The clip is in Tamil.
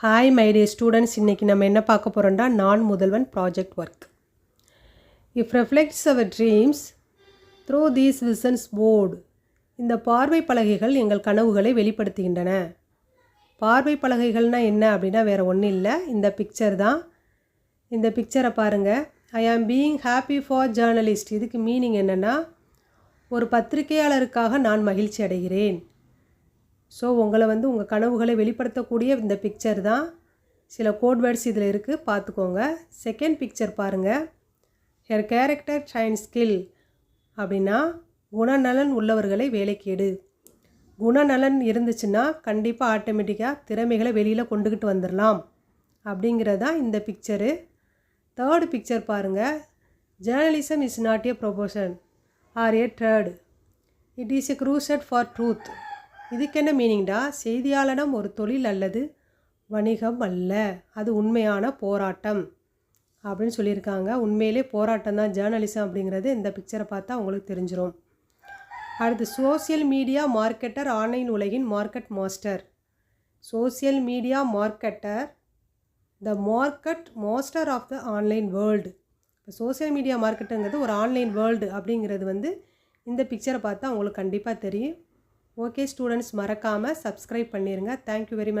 ஹாய் மை டே ஸ்டூடெண்ட்ஸ் இன்றைக்கி நம்ம என்ன பார்க்க போகிறோம்னா Naan Mudhalvan project work if reflects our dreams through these visions board இந்த பார்வை பலகைகள் எங்கள் கனவுகளை வெளிப்படுத்துகின்றன. பார்வை பலகைகள்னால் என்ன அப்படின்னா வேறு ஒன்றும் இல்லை. இந்த பிக்சர் தான். இந்த பிக்சரை பாருங்கள் I am being happy for journalist இதுக்கு மீனிங் என்னென்னா ஒரு பத்திரிகையாளருக்காக நான் மகிழ்ச்சி அடைகிறேன். ஸோ உங்களை வந்து உங்கள் கனவுகளை வெளிப்படுத்தக்கூடிய இந்த பிக்சர் தான். சில கோட் வேர்ட்ஸ் இதில் இருக்குது பார்த்துக்கோங்க. செகண்ட் பிக்சர் பாருங்கள் ஹெர் கேரக்டர் ஷைன் ஸ்கில் அப்படின்னா குணநலன் உள்ளவர்களை வேலைக்கேடு. குணநலன் இருந்துச்சுன்னா கண்டிப்பாக ஆட்டோமேட்டிக்காக திறமைகளை வெளியில் கொண்டுக்கிட்டு வந்துடலாம் அப்படிங்கிறது தான் இந்த பிக்சரு தேர்டு பிக்சர் பாருங்கள் journalism is not a profession or a trade it is a crusade for truth இதுக்கு என்ன மீனிங்டா செய்தியாளனம் ஒரு தொழில் அல்லது வணிகம் அல்ல. அது உண்மையான போராட்டம். அப்படின்னு சொல்லியிருக்காங்க. உண்மையிலே போராட்டம் தான் ஜேர்னலிசம் அப்படிங்கிறது. இந்த பிக்சரை பார்த்தா உங்களுக்கு தெரிஞ்சிடும் அடுத்து சோசியல் மீடியா மார்க்கெட்டர் ஆன்லைன் உலகின் market master social media marketer the market master of the online world இப்போ சோசியல் மீடியா மார்க்கெட்டுங்கிறது ஒரு ஆன்லைன் வேர்ல்டு அப்படிங்கிறது வந்து இந்த பிக்சரை பார்த்தா உங்களுக்கு கண்டிப்பாக தெரியும். ஓகே ஸ்டூடெண்ட்ஸ் மறக்காமல் சப்ஸ்கிரைப் பண்ணிடுங்க தேங்க்யூ வெரி மச்